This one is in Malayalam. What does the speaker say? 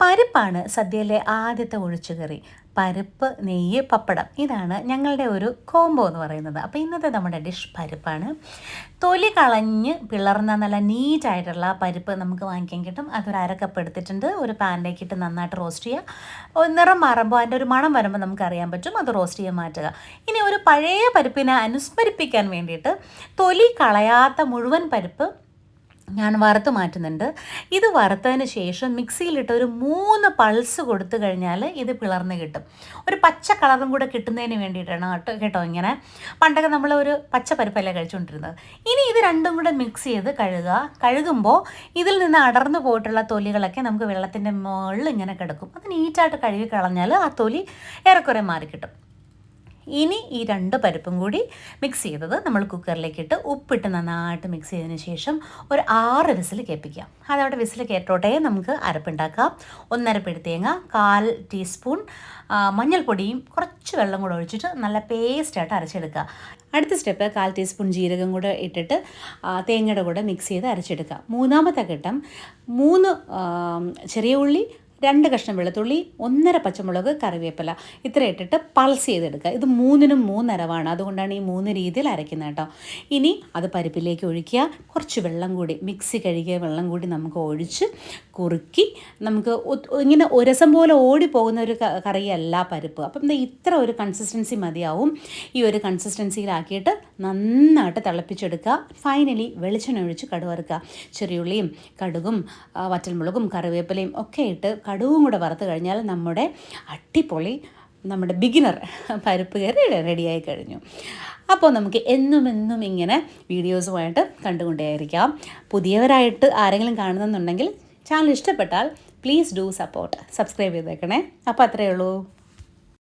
പരിപ്പാണ് സദ്യയിലെ ആദ്യത്തെ ഒഴിച്ചുകറി പരിപ്പ് നെയ്യ് പപ്പടം. ഇതാണ് ഞങ്ങളുടെ ഒരു കോംബോ എന്ന് പറയുന്നത്. അപ്പോൾ ഇന്നത്തെ നമ്മുടെ ഡിഷ് പരിപ്പാണ്. തൊലി കളഞ്ഞ് പിളർന്ന നല്ല നീറ്റായിട്ടുള്ള പരിപ്പ് നമുക്ക് വാങ്ങിക്കാൻ കിട്ടും. അതൊരു അരക്കപ്പ് എടുത്തിട്ടുണ്ട്. ഒരു പാനിലേക്ക് ഇട്ട് നന്നായിട്ട് റോസ്റ്റ് ചെയ്യുക നിറം മാറുമ്പോൾ അതിന്റെ ഒരു മണം വരുമ്പോൾ നമുക്ക് അറിയാൻ പറ്റും. അത് റോസ്റ്റ് ചെയ്യാൻ മാറ്റുക. ഇനി ഒരു പഴയ പരിപ്പിനെ അനുസ്മരിപ്പിക്കാൻ വേണ്ടിയിട്ട് തൊലി കളയാത്ത മുഴുവൻ പരിപ്പ് ഞാൻ വറുത്ത് മാറ്റുന്നുണ്ട്. ഇത് വറുത്തതിന് ശേഷം മിക്സിയിലിട്ട് ഒരു മൂന്ന് പൾസ് കൊടുത്തു കഴിഞ്ഞാൽ ഇത് പിളർന്ന് കിട്ടും. ഒരു പച്ച കളറും കൂടെ കിട്ടുന്നതിന് വേണ്ടിയിട്ടാണ് കേട്ടോ കേട്ടോ ഇങ്ങനെ. പണ്ടൊക്കെ നമ്മൾ ഒരു പച്ച പരിപ്പല്ലേ കഴിച്ചുകൊണ്ടിരുന്നത് ഇനി ഇത് രണ്ടും കൂടെ മിക്സ് ചെയ്ത് കഴുകുക കഴുകുമ്പോൾ ഇതിൽ നിന്ന് അടർന്നു പോയിട്ടുള്ള തൊലികളൊക്കെ നമുക്ക് വെള്ളത്തിന്റെ മുകളിൽ ഇങ്ങനെ കിടക്കും. അത് നീറ്റായിട്ട് കഴുകി കളഞ്ഞാൽ ആ തൊലി ഏറെക്കുറെ മാറിക്കിട്ടും. ഇനി ഈ രണ്ട് പരിപ്പും കൂടി മിക്സ് ചെയ്തത് നമ്മൾ കുക്കറിലേക്ക് ഇട്ട് ഉപ്പിട്ട് നന്നായിട്ട് മിക്സ് ചെയ്തതിന് ശേഷം ഒരു ആറ് വിസിൽ കേൾപ്പിക്കാം. അതവിടെ വിസിൽ കയറ്റോട്ടെ നമുക്ക് അരപ്പുണ്ടാക്കാം. ഒന്നര പിഴുത്തേങ്ങ കാൽ ടീസ്പൂൺ മഞ്ഞൾപ്പൊടിയും കുറച്ച് വെള്ളം കൂടെ ഒഴിച്ചിട്ട് നല്ല പേസ്റ്റായിട്ട് അരച്ചെടുക്കുക. അടുത്ത സ്റ്റെപ്പ് കാൽ ടീസ്പൂൺ ജീരകം കൂടെ ഇട്ടിട്ട് തേങ്ങയുടെ കൂടെ മിക്സ് ചെയ്ത് അരച്ചെടുക്കുക. മൂന്നാമത്തെ ഘട്ടം മൂന്ന് ചെറിയ ഉള്ളി രണ്ട് കഷ്ണം വെളുത്തുള്ളി ഒന്നര പച്ചമുളക് കറിവേപ്പില. ഇത്ര ഇട്ടിട്ട് പൾസ് ചെയ്തെടുക്കുക. ഇത് മൂന്നിനും മൂന്നരവാണ്. അതുകൊണ്ടാണ് ഈ മൂന്ന് രീതിയിൽ അരയ്ക്കുന്നത് കേട്ടോ. ഇനി അത് പരിപ്പിലേക്ക് ഒഴിക്കുക. കുറച്ച് വെള്ളം കൂടി മിക്സി കഴുകിയ വെള്ളം കൂടി നമുക്ക് ഒഴിച്ച് കുറുക്കി നമുക്ക് ഇങ്ങനെ ഒരസം പോലെ ഓടി പോകുന്ന ഒരു കറിയല്ല പരിപ്പ്. അപ്പം ഇത്ര ഒരു കൺസിസ്റ്റൻസി മതിയാവും. ഈ ഒരു കൺസിസ്റ്റൻസിയിലാക്കിയിട്ട് നന്നായിട്ട് തിളപ്പിച്ചെടുക്കുക. ഫൈനലി വെളിച്ചെണ്ണ ഒഴിച്ച് കടുവറുക്കുക. ചെറിയുള്ളിയും കടുകും വറ്റൽമുളകും കറിവേപ്പിലയും ഒക്കെ ഇട്ട് കടുവും കൂടെ വറുത്ത് കഴിഞ്ഞാൽ നമ്മുടെ അട്ടിപ്പൊളി നമ്മുടെ ബിഗിനർ പരിപ്പ് കറി റെഡിയായി കഴിഞ്ഞു. അപ്പോൾ നമുക്ക് എന്നും എന്നും ഇങ്ങനെ വീഡിയോസുമായിട്ട് കണ്ടുകൊണ്ടേയിരിക്കാം. പുതിയവരായിട്ട് ആരെങ്കിലും കാണുന്നുണ്ടെങ്കിൽ ചാനൽ ഇഷ്ടപ്പെട്ടാൽ പ്ലീസ് ഡു സപ്പോർട്ട് സബ്സ്ക്രൈബ് ചെയ്തേക്കണേ. അപ്പോൾ അത്രയേ ഉള്ളൂ.